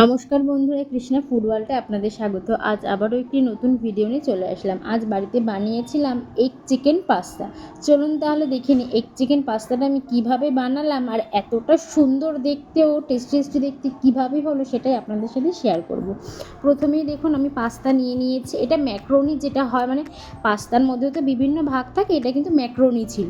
নমস্কার বন্ধুরা, কৃষ্ণা ওয়ার্ল্ডে আপনাদের স্বাগত। আজ আবারও একটি নতুন ভিডিও নিয়ে চলে আসলাম। আজ বাড়িতে বানিয়েছিলাম এগ চিকেন পাস্তা চলুন তাহলে দেখে নিই এগ চিকেন পাস্তাটা আমি কীভাবে বানালাম আর এতটা সুন্দর দেখতে ও টেস্টি টেস্টি দেখতে কীভাবে হলো সেটাই আপনাদের সাথে শেয়ার করব। প্রথমেই দেখুন, আমি পাস্তা নিয়ে নিয়েছি। এটা ম্যাক্রোনি যেটা হয় মানে পাস্তার মধ্যেও তো বিভিন্ন ভাগ থাকে, এটা কিন্তু ম্যাক্রোনি ছিল।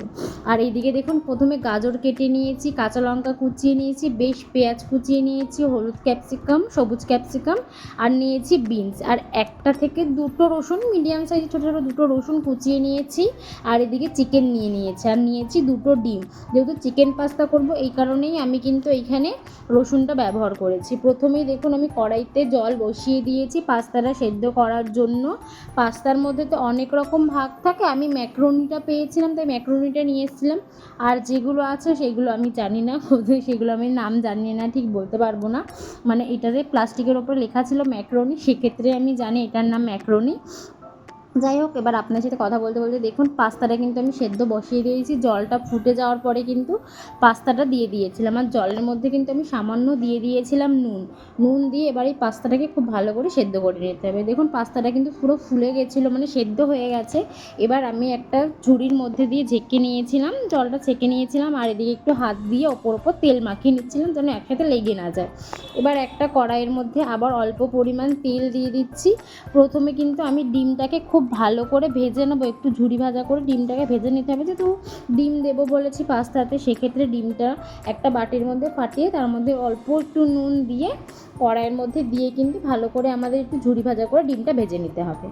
আর এইদিকে দেখুন, প্রথমে গাজর কেটে নিয়েছি, কাঁচা লঙ্কা কুচিয়ে নিয়েছি, বেশ পেঁয়াজ কুচিয়ে নিয়েছি, হলুদ ক্যাপসিকাম সবুজ ক্যাপসিকাম আর নিয়েছি বিনস। আর একটা থেকে দুটো রসুন, মিডিয়াম সাইজের ছোটো ছোটো দুটো রসুন কুচিয়ে নিয়েছি আর এদিকে চিকেন নিয়ে নিয়েছি। আর নিয়েছি দুটো ডিম। যেহেতু চিকেন পাস্তা করব, এই কারণেই আমি কিন্তু এইখানে রসুনটা ব্যবহার করেছি। প্রথমেই দেখুন আমি কড়াইতে জল বসিয়ে দিয়েছি পাস্তাটা সেদ্ধ করার জন্য। পাস্তার মধ্যে তো অনেক রকম ভাগ থাকে, আমি ম্যাক্রোনিটা পেয়েছিলাম, তাই ম্যাক্রোনিটা নিয়ে এসেছিলাম। আর যেগুলো আছে সেগুলো আমি জানি না, সেগুলো আমি নাম জানি না, ঠিক বলতে পারব না। মানে এটাতে প্লাস্টিকের ওপরে লেখা ছিল ম্যাক্রোনি সেক্ষেত্রে আমি জানি এটার নাম ম্যাক্রোনি। যাই হোক, এবার আপনার সাথে কথা বলতে বলতে দেখুন, পাস্তাটা কিন্তু আমি সেদ্ধ বসিয়ে দিয়েছি, জলটা ফুটে যাওয়ার পরে কিন্তু পাস্তাটা দিয়ে দিয়েছিলাম। আর জলের মধ্যে কিন্তু আমি সামান্য দিয়ে দিয়েছিলাম নুন। নুন দিয়ে এবার এই পাস্তাটাকে খুব ভালো করে সেদ্ধ করে নিতে হবে। দেখুন, পাস্তাটা কিন্তু পুরো ফুলে গেছিল মানে সেদ্ধ হয়ে গেছে। এবার আমি একটা ঝুড়ির মধ্যে দিয়ে ঝেঁকে নিয়েছিলাম, জলটা ছেঁকে নিয়েছিলাম, আর এদিকে একটু হাত দিয়ে ওপর ওপর তেল মাখিয়ে নিচ্ছিলাম, যেন একসাথে লেগে না যায়। এবার একটা কড়াইয়ের মধ্যে আবার অল্প পরিমাণ তেল দিয়ে দিচ্ছি। প্রথমে কিন্তু আমি ডিমটাকে খুব ভালো করে ভেজে নেব। একটু ঝুড়ি ভাজা করে ডিমটাকে ভেজে নিতে হবে। যেহেতু ডিম দেবো বলেছি পাস্তাতে, সেক্ষেত্রে ডিমটা একটা বাটির মধ্যে ফাটিয়ে তার মধ্যে অল্প একটু নুন দিয়ে কড়াইয়ের মধ্যে দিয়ে কিন্তু ভালো করে আমাদের একটু ঝুড়ি ভাজা করে ডিমটা ভেজে নিতে হবে।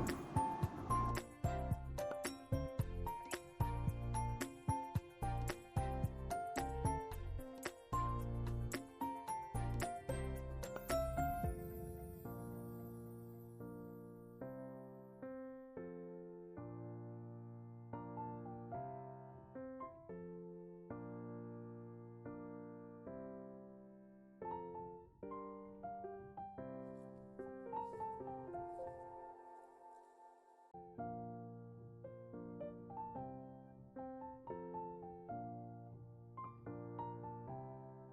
thank you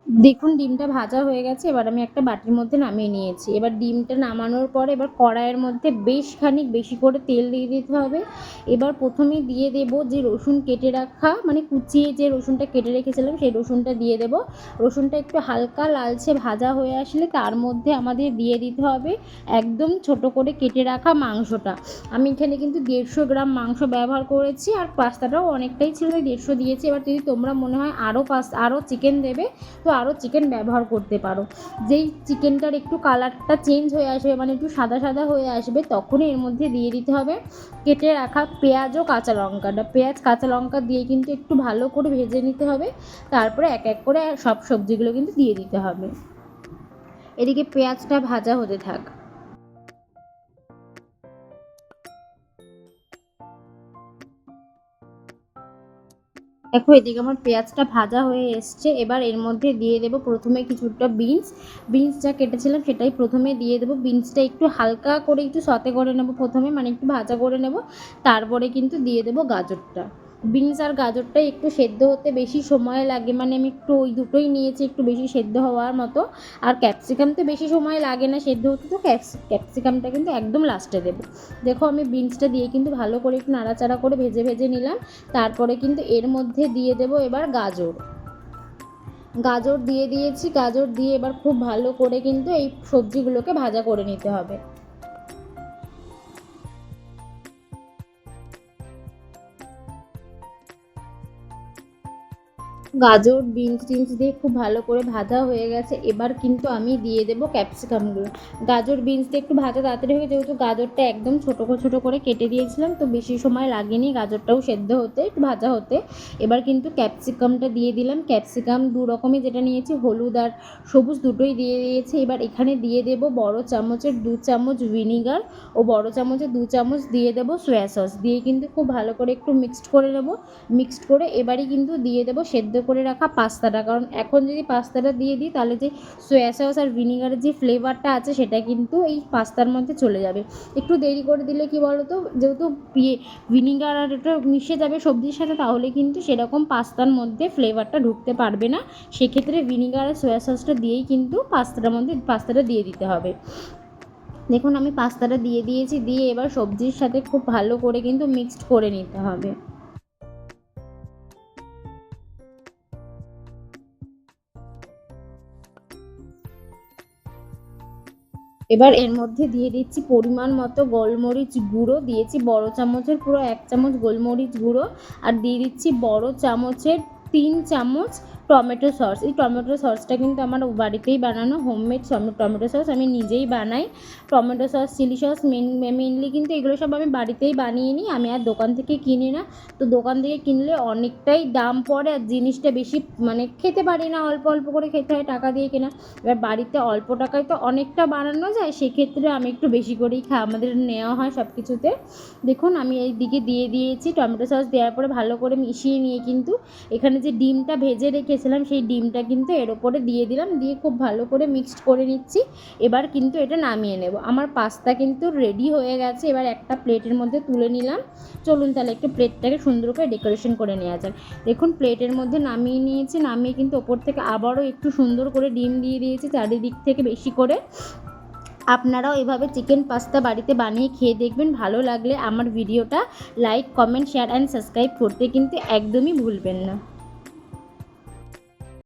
দেখুন, ডিমটা ভাজা হয়ে গেছে, এবার আমি একটা বাটির মধ্যে নামিয়ে নিয়েছি। এবার ডিমটা নামানোর পরে এবার কড়াইয়ের মধ্যে বেশ খানিক বেশি করে তেল দিয়ে দিতে হবে। এবার প্রথমেই দিয়ে দেব যে রসুন কেটে রাখা মানে কুচিয়ে যে রসুনটা কেটে রেখেছিলাম, সেই রসুনটা দিয়ে দেব। রসুনটা একটু হালকা লালচে ভাজা হয়ে আসলে তার মধ্যে আমাদের দিয়ে দিতে হবে একদম ছোট করে কেটে রাখা মাংসটা। আমি এখানে কিন্তু দেড়শো গ্রাম মাংস ব্যবহার করেছি আর পাস্তাটাও অনেকটাই ছিল, দেড়শো দিয়েছি। এবার যদি তোমরা মনে হয় আরও পাস আরও চিকেন দেবে, তো আরও চিকেন ব্যবহার করতে পারো। যেই চিকেনটার একটু কালারটা চেঞ্জ হয়ে আসবে মানে একটু সাদা সাদা হয়ে আসবে, তখনই এর মধ্যে দিয়ে দিতে হবে কেটে রাখা পেঁয়াজ ও কাঁচা লঙ্কাটা। পেঁয়াজ, কাঁচা লঙ্কা দিয়ে কিন্তু একটু ভালো করে ভেজে নিতে হবে, তারপরে এক এক করে সব সবজিগুলো কিন্তু দিয়ে দিতে হবে। এদিকে পেঁয়াজটা ভাজা হতে থাক। দেখো, এদিকে আমার পেঁয়াজটা ভাজা হয়ে এসছে। এবার এর মধ্যে দিয়ে দেব প্রথমে কিছুটা বিনস। বিনস যা কেটেছিলাম সেটাই প্রথমে দিয়ে দেবো। বিনসটা একটু হালকা করে একটু সতে করে নেব প্রথমে মানে একটু ভাজা করে নেব। তারপরে কিন্তু দিয়ে দেবো গাজরটা। বিনস আর গাজরটা একটু সেদ্ধ হতে বেশি সময় লাগে। মানে আমি একটু ওই দুটোই নিয়েছি, একটু বেশি সেদ্ধ হওয়ার মতো। আর ক্যাপসিকাম তো বেশি সময় লাগে না সেদ্ধ হতে, তো ক্যাপসিকামটা কিন্তু একদম লাস্টে দেবো। দেখো আমি বিনসটা দিয়ে কিন্তু ভালো করে একটু নাড়াচাড়া করে ভেজে ভেজে নিলাম। তারপরে কিন্তু এর মধ্যে দিয়ে দেবো এবার গাজর। গাজর দিয়ে দিয়েছি, গাজর দিয়ে এবার খুব ভালো করে কিন্তু এই সবজিগুলোকে ভাজা করে নিতে হবে। গাজর, বিনস, টিনস দিয়ে খুব ভালো করে ভাজা হয়ে গেছে। এবার কিন্তু আমি দিয়ে দেবো ক্যাপসিকামগুলো। গাজর, বিনস দিয়ে একটু ভাজা তাড়াতাড়ি হয়ে যেহেতু গাজরটা একদম ছোটো ছোটো করে কেটে দিয়েছিলাম, তো বেশি সময় লাগেনি গাজরটাও সেদ্ধ হতে, একটু ভাজা হতে। এবার কিন্তু ক্যাপসিকামটা দিয়ে দিলাম। ক্যাপসিকাম দু রকমই যেটা নিয়েছি, হলুদ আর সবুজ দুটোই দিয়ে দিয়েছি। এবার এখানে দিয়ে দেবো বড় চামচের দু চামচ ভিনিগার ও বড় চামচের দু চামচ দিয়ে দেবো সয়া সস। দিয়ে কিন্তু খুব ভালো করে একটু মিক্সড করে নেব। মিক্সড করে এবারই কিন্তু দিয়ে দেবো সেদ্ধ করে রাখা পাস্তাটা। কারণ এখন যদি পাস্তাটা দিয়ে দিই, তাহলে যে সয়া সস আর ভিনিগারের যে ফ্লেভারটা আছে, সেটা কিন্তু এই পাস্তার মধ্যে চলে যাবে। একটু দেরি করে দিলে কি বলো তো যেহেতু ভিনিগার আর এটা মিশে যাবে সবজির সাথে, তাহলে কিন্তু সেরকম পাস্তার মধ্যে ফ্লেভারটা ঢুকতে পারবে না। সেক্ষেত্রে ভিনিগার আর সয়া সসটা দিয়েই কিন্তু পাস্তাটার মধ্যে, পাস্তাটা দিয়ে দিতে হবে। দেখুন, আমি পাস্তাটা দিয়ে দিয়েছি, দিয়ে এবার সবজির সাথে খুব ভালো করে কিন্তু মিক্সড করে নিতে হবে। এবার এর মধ্যে দিয়ে দিচ্ছি পরিমাণ মতো গোলমরিচ গুঁড়ো, দিয়েছি বড় চামচের পুরো এক চামচ গোলমরিচ গুঁড়ো, আর দিয়ে দিচ্ছি বড় চামচের তিন চামচ টমেটো সস। এই টমেটো সসটা কিন্তু আমার বাড়িতেই বানানো হোমমেড টমেটো সস আমি নিজেই বানাই। Tomato sauce, chilli sauce main mainly কিন্তু এগুলো সব আমি বাড়িতেই বানিয়ে নিই। আমি আর দোকান থেকে কিনি না। তো দোকান থেকে কিনলে অনেকটাই দাম পড়ে আর জিনিসটা বেশি মানে খেতে পারি না, অল্প অল্প করে খেতে হয়, টাকা দিয়ে কেনা। এবার বাড়িতে অল্প টাকায় তো অনেকটা বানানো যায়, সেক্ষেত্রে আমি একটু বেশি করেই খা, আমাদের নেওয়া হয় সব কিছুতে দেখুন, আমি এই দিকে দিয়ে দিয়েছি। টমেটো সস দেওয়ার পরে ভালো করে মিশিয়ে নিয়ে কিন্তু এখানে যে ডিমটা ভেজে রেখেছিলাম সেই ডিমটা কিন্তু এর ওপরে দিয়ে দিলাম, দিয়ে খুব ভালো করে মিক্সড করে নিচ্ছি। এবার কিন্তু এটা নামিয়ে নেব। আমার পাস্তা কিন্তু রেডি হয়ে গেছে, এবার একটা প্লেটের মধ্যে তুলে নিলাম। চলুন তাহলে একটু প্লেটটাকে সুন্দর করে ডেকোরেশন করে নেওয়া যাক। দেখুন, প্লেটের মধ্যে নামিয়ে নিয়েছি, নামিয়ে কিন্তু ওপর থেকে আবারও একটু সুন্দর করে ডিম দিয়ে দিয়েছি, চারিদিক থেকে বেশি করে। আপনারাও এভাবে চিকেন পাস্তা বাড়িতে বানিয়ে খেয়ে দেখবেন, ভালো লাগলে আমার ভিডিওটা like comment share and subscribe করতে কিন্তু একদমই ভুলবেন না।